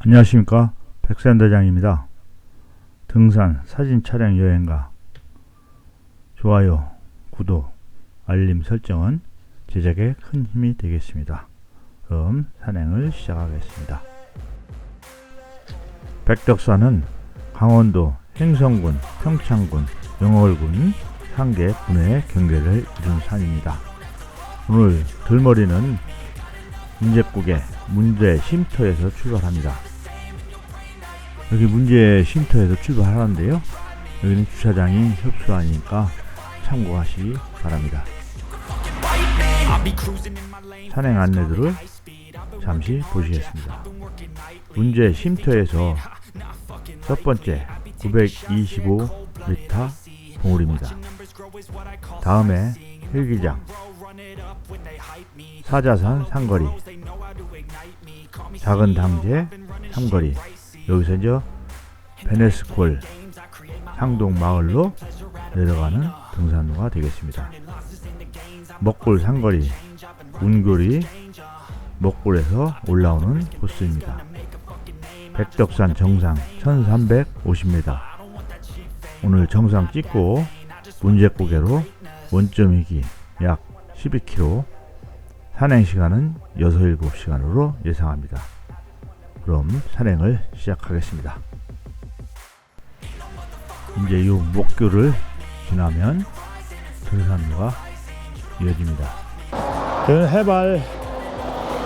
안녕하십니까 백산대장입니다. 등산 사진 촬영 여행가 좋아요 구독 알림 설정은 제작에 큰 힘이 되겠습니다. 그럼 산행을 시작하겠습니다. 백덕산은 강원도 행성군, 평창군, 영월군 상계 분해 경계를 이룬 산입니다. 오늘 들머리는 문제국의 문제 쉼터에서 출발합니다. 여기 문제 쉼터에서 출발하는데요. 여기는 주차장이 협소하니까 참고하시기 바랍니다. 산행 안내들을 잠시 보시겠습니다. 문제 쉼터에서 첫 번째 925m 봉우리입니다. 다음에 헬기장, 사자산 상거리, 작은 당제 삼거리 여기서 이제 베네스콜 상동 마을로 내려가는 등산로가 되겠습니다. 먹골 상거리, 운교리, 먹골에서 올라오는 코스입니다. 백덕산 정상 1350m 오늘 정상 찍고 문제고개로 원점 이기 약 12km 산행 시간은 6, 7시간으로 예상합니다. 그럼 산행을 시작하겠습니다. 이제 이 목교를 지나면 등산로가 이어집니다. 저는 해발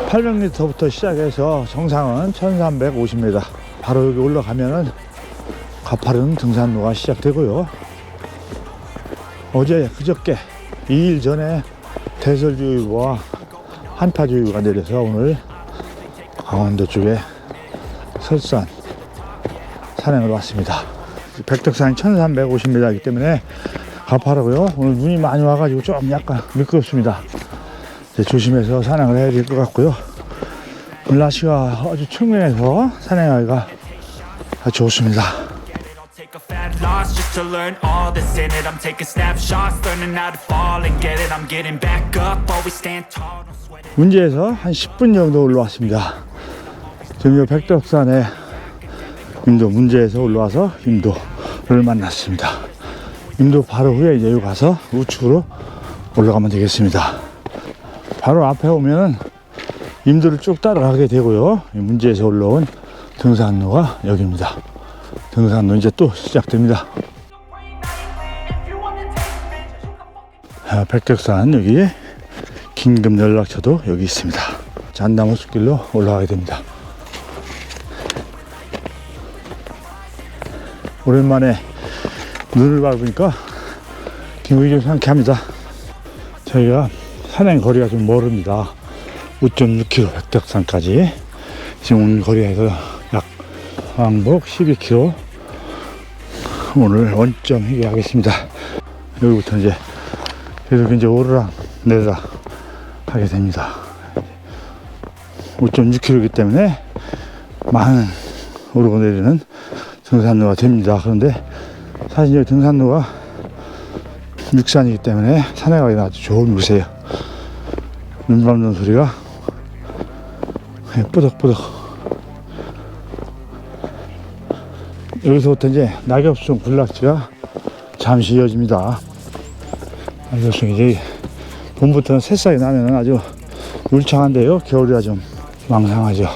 800m부터 시작해서 정상은 1350m. 바로 여기 올라가면은 가파른 등산로가 시작되고요. 어제 그저께 2일 전에 대설주의보와 한파주의보가 내려서 오늘 강원도 쪽에 설산 산행을 왔습니다. 백덕산이 1350m이기 때문에 가파르고요. 오늘 눈이 많이 와가지고 좀 약간 미끄럽습니다. 이제 조심해서 산행을 해야 될 것 같고요. 오늘 날씨가 아주 청명해서 산행하기가 아주 좋습니다. 문제에서 한 10분 정도 올라왔습니다. 요 백덕산에 임도 문제에서 올라와서 임도를 만났습니다. 임도 바로 후에 이제 여기 가서 우측으로 올라가면 되겠습니다. 바로 앞에 오면은 임도를 쭉 따라가게 되고요. 이 문제에서 올라온 등산로가 여기입니다. 등산로 이제 또 시작됩니다. 아, 백덕산 여기 긴급 연락처도 여기 있습니다. 잔나무 숲길로 올라가게 됩니다. 오랜만에 눈을 밟으니까 기분이 좀 상쾌합니다. 저희가 산행 거리가 좀 멀습니다. 5.6km 백덕산까지 지금 온 거리에서 약 왕복 12km 오늘 원점 회개하겠습니다. 여기부터 이제 계속 이제 오르락 내리락 하게 됩니다. 5.6km이기 때문에 많은 오르고 내리는 등산로가 됩니다. 그런데 사실 이 등산로가 육산이기 때문에 산에 가기 아주 좋은 곳이에요. 눈 밟는 소리가 뿌덕뿌덕. 여기서부터 이제 낙엽송 군락지가 잠시 이어집니다. 낙엽송 이제 봄부터는 새싹이 나면 아주 울창한데요. 겨울이라 좀 망상하죠.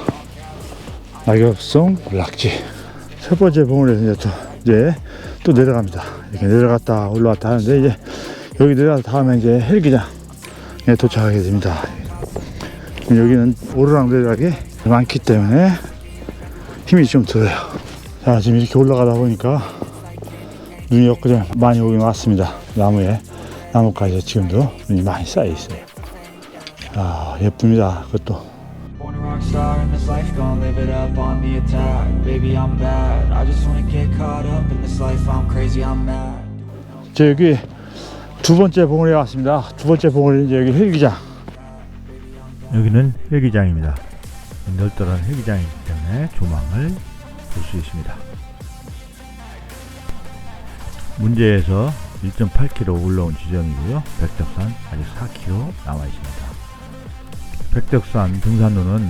낙엽송 군락지. 첫 번째 봉우리에서 이제 또, 이제 또 내려갑니다. 이렇게 내려갔다 올라왔다 하는데 이제 여기 내려가서 다음에 이제 헬기장에 도착하게 됩니다. 여기는 오르락 내리락이 많기 때문에 힘이 좀 들어요. 자, 지금 이렇게 올라가다 보니까 눈이 엊그제 많이 오긴 왔습니다. 나무에, 나뭇가지에 지금도 눈이 많이 쌓여 있어요. 아, 예쁩니다. 그것도. Rock star in this life, gon' live it up on the attack. Baby, I'm bad. I just wanna get caught up in this life. I'm crazy, I'm mad. 저 여기 두 번째 봉우리에 왔습니다. 두 번째 봉우리 이제 여기 헬기장. 여기는 헬기장입니다. 넓더란 헬기장이기 때문에 조망을 볼 수 있습니다. 문제에서 1.8km 올라온 지점이고요. 백덕산 아직 4km 남아 있습니다. 백덕산 등산로는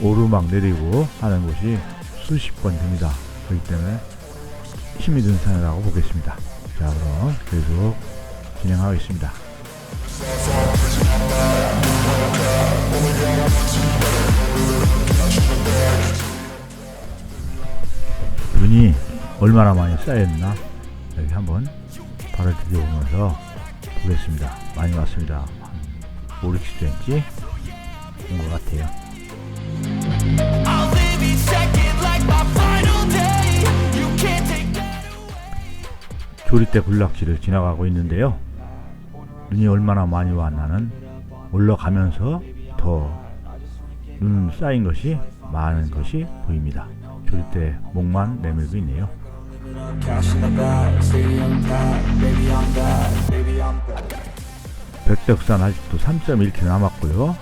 오르막 내리고 하는 곳이 수십 번 됩니다. 그렇기 때문에 힘이 든 산이라고 보겠습니다. 자, 그럼 계속 진행하겠습니다. 눈이 얼마나 많이 쌓였나 여기 한번 발을 디뎌보면서 보겠습니다. 많이 왔습니다. 한 5, 60cm 온 것 같아요. 조리대 군락지를 지나가고 있는데요. 눈이 얼마나 많이 왔나는 올라가면서 더 눈 쌓인 것이 많은 것이 보입니다. 조리대 목만 내밀고 있네요. 백덕산 아직도 3.1km 남았고요.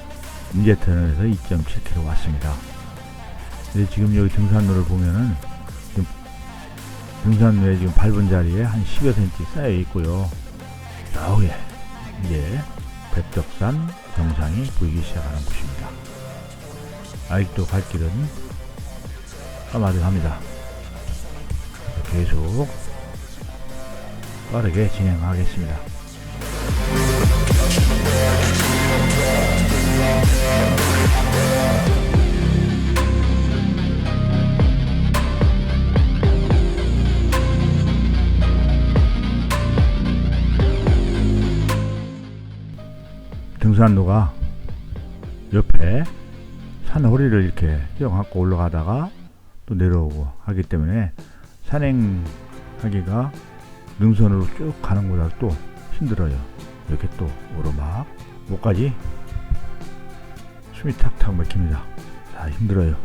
인제터널에서 2.7km 왔습니다. 근데 지금 여기 등산로를 보면은 지금 등산로에 지금 밟은 자리에 한 10여 cm 쌓여 있고요. 저기 이제 백덕산 정상이 보이기 시작하는 곳입니다. 아직도 갈 길은 까마득합니다. 계속 빠르게 진행하겠습니다. 등산로가 옆에 산 허리를 이렇게 껴갖고 올라가다가 또 내려오고 하기 때문에 산행하기가 능선으로 쭉 가는 것보다 또 힘들어요. 이렇게 또 오르막 목까지 숨이 탁탁 막힙니다. 자 힘들어요.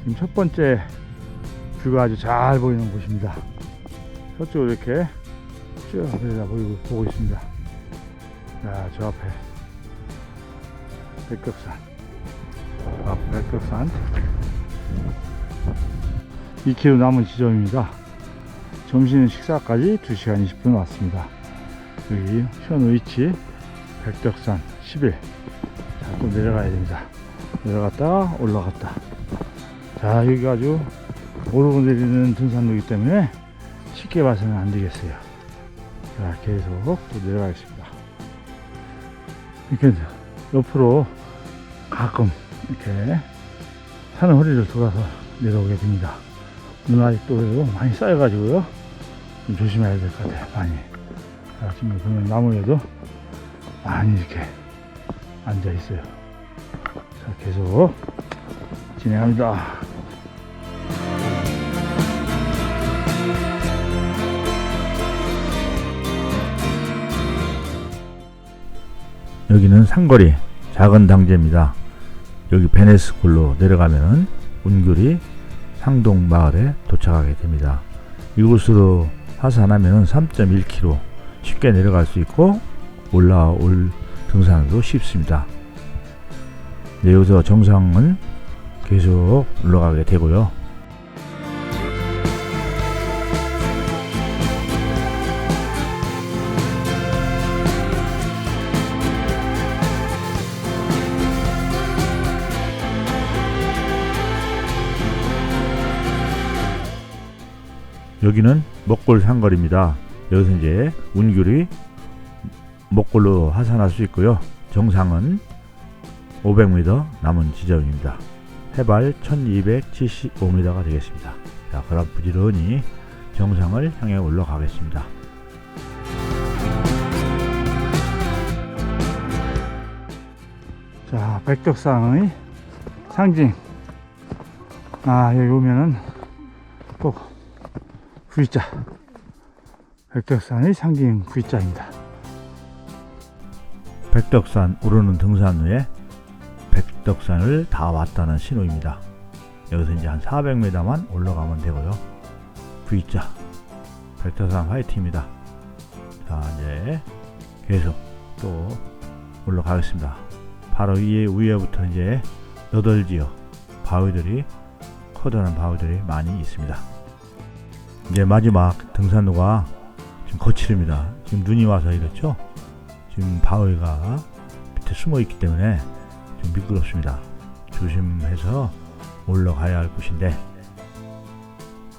지금 첫 번째 뷰가 아주 잘 보이는 곳입니다. 저쪽으로 이렇게 쭉 내려다 보이고, 보고 있습니다. 자, 저 앞에 저 앞에 백격산. 2km 남은 지점입니다. 점심 식사까지 2시간 20분 왔습니다. 여기 현우 위치 백덕산 10일. 자, 또 내려가야 됩니다. 내려갔다 올라갔다. 자, 여기가 아주 오르고 내리는 등산로이기 때문에 쉽게 봐서는 안 되겠어요. 자, 계속 또 내려가겠습니다. 이렇게 옆으로 가끔 이렇게 산의 허리를 돌아서 내려오게 됩니다. 눈 아직도 많이 쌓여가지고요. 좀 조심해야 될 것 같아요, 많이. 자, 지금 보면 나무에도 많이 이렇게 앉아 있어요. 자, 계속 진행합니다. 여기는 상거리 작은 당제입니다. 여기 베네스골로 내려가면 운귤이 상동 마을에 도착하게 됩니다. 이곳으로 하산하면 3.1km 쉽게 내려갈 수 있고 올라올 등산도 쉽습니다. 네, 여기서 정상은 계속 올라가게 되고요. 여기는 먹골 상거리입니다. 여기서 이제 운귤이 먹골로 하산할 수 있고요. 정상은 500m 남은 지점입니다. 해발 1275m가 되겠습니다. 자, 그럼 부지런히 정상을 향해 올라가겠습니다. 자, 백덕산의 상징. 아, 여기 오면은 꼭 V자. 백덕산의 상징 V자입니다. 백덕산 오르는 등산 후에 백덕산을 다 왔다는 신호입니다. 여기서 이제 한 400m만 올라가면 되고요. V자. 백덕산 화이팅입니다. 자, 이제 계속 또 올라가겠습니다. 바로 위에 위에부터 이제 너덜지어 바위들이 커다란 바위들이 많이 있습니다. 이제 마지막 등산로가 지금 거칠입니다. 지금 눈이 와서 이렇죠. 지금 바위가 밑에 숨어 있기 때문에 좀 미끄럽습니다. 조심해서 올라가야 할 곳인데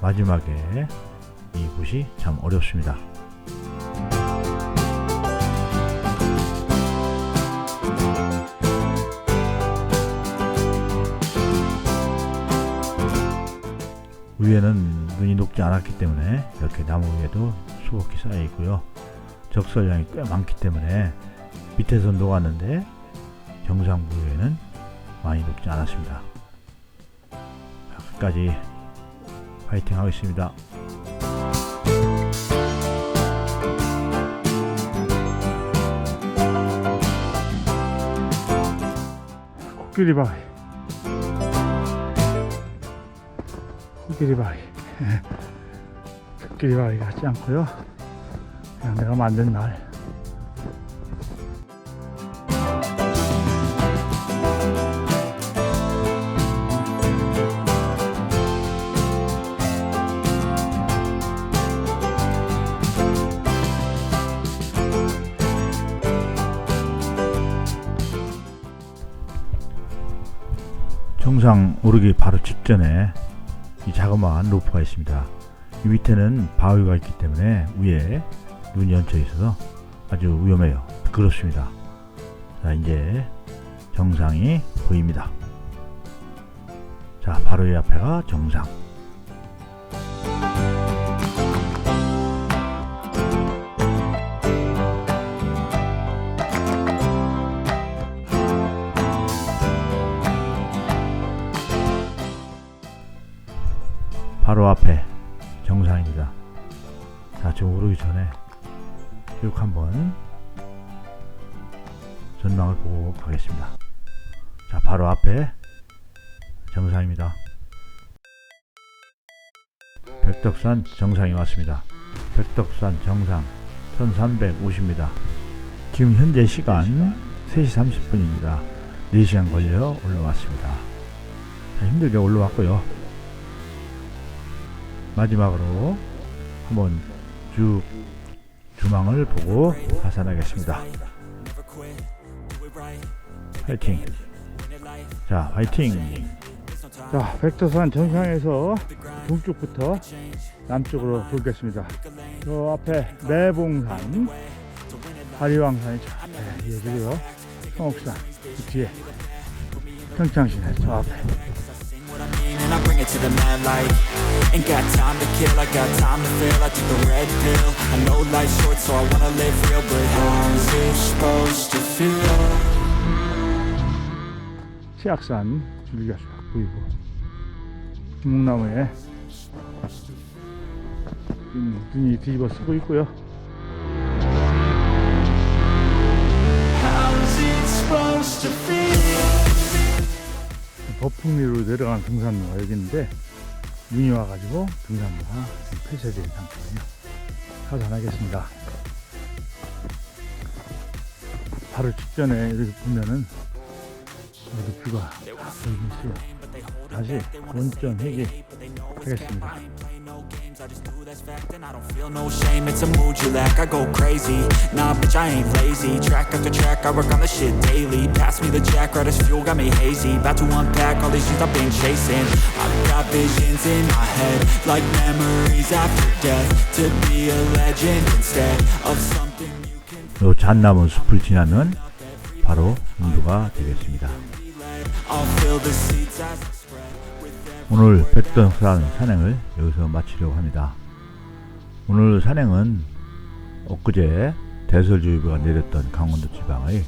마지막에 이 곳이 참 어렵습니다. 위에는 눈이 녹지 않았기 때문에 이렇게 나무 위에도 수북히 쌓여 있고요. 적설량이 꽤 많기 때문에 밑에서 녹았는데 정상부에는 많이 녹지 않았습니다. 자, 끝까지 파이팅 하겠습니다. 코끼리 바위 코끼리 바위 코끼리 바위 같지 않고요. 그냥 내가 만든 말 정상 오르기 바로 직전에 이 자그마한 로프가 있습니다. 이 밑에는 바위가 있기 때문에 위에 눈이 얹혀 있어서 아주 위험해요. 그렇습니다. 자, 이제 정상이 보입니다. 자, 바로 이 앞에가 정상. 바로 앞에 정상입니다. 자, 지금 오르기 전에 쭉 한번 전망을 보고 가겠습니다. 자, 바로 앞에 정상입니다. 백덕산 정상이 왔습니다. 백덕산 정상 1350m. 지금 현재 시간 3시 30분입니다. 4시간 걸려 올라왔습니다. 자, 힘들게 올라왔고요. 마지막으로 한번 쭉 주망을 보고 하산하겠습니다. 화이팅! 자, 화이팅! 자, 백두산 정상에서 동쪽부터 남쪽으로 돌겠습니다. 저 앞에 매봉산, 하리왕산이 저 앞에 이어지고요. 성옥산, 그 뒤에 평창시내 저 앞에 it to the mad light Ain't got time to kill, I got time to feel I took the red pill I know life's short so I wanna live real But how's it supposed to feel? 치악산 줄기가 쫙 보이고 주목나무에 지금 눈이 뒤집어 쓰고 있고요 How's it supposed to feel? 버풍리로 내려가는 등산로가 여기 있는데 눈이 와가지고 등산로가 폐쇄된 상태예요. 하산하겠습니다. 바로 직전에 이렇게 보면은 여기 뷰가 다 보이고 있어요 다시 원점 회귀 하겠습니다 And I don't feel no shame, it's a mood you lack I go crazy, nah bitch I ain't lazy Track after track, I work on the shit daily Pass me the jack, right as fuel, got me hazy About to unpack all these things I've been chasing I've got visions in my head Like memories after death To be a legend instead Of something you can 요 잣나무 숲을 지나면 바로 인도가 되겠습니다 I'll fill the seats as 오늘 백동산 산행을 여기서 마치려고 합니다. 오늘 산행은 엊그제 대설주의보가 내렸던 강원도 지방의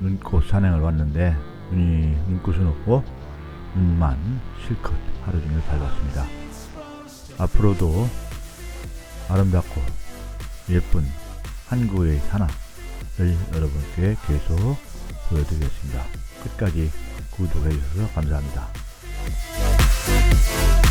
눈꽃 산행을 왔는데 눈이 눈꽃은 없고 눈만 실컷 하루 종일 밟았습니다. 앞으로도 아름답고 예쁜 한국의 산화를 여러분께 계속 보여드리겠습니다. 끝까지 구독해 주셔서 감사합니다. Música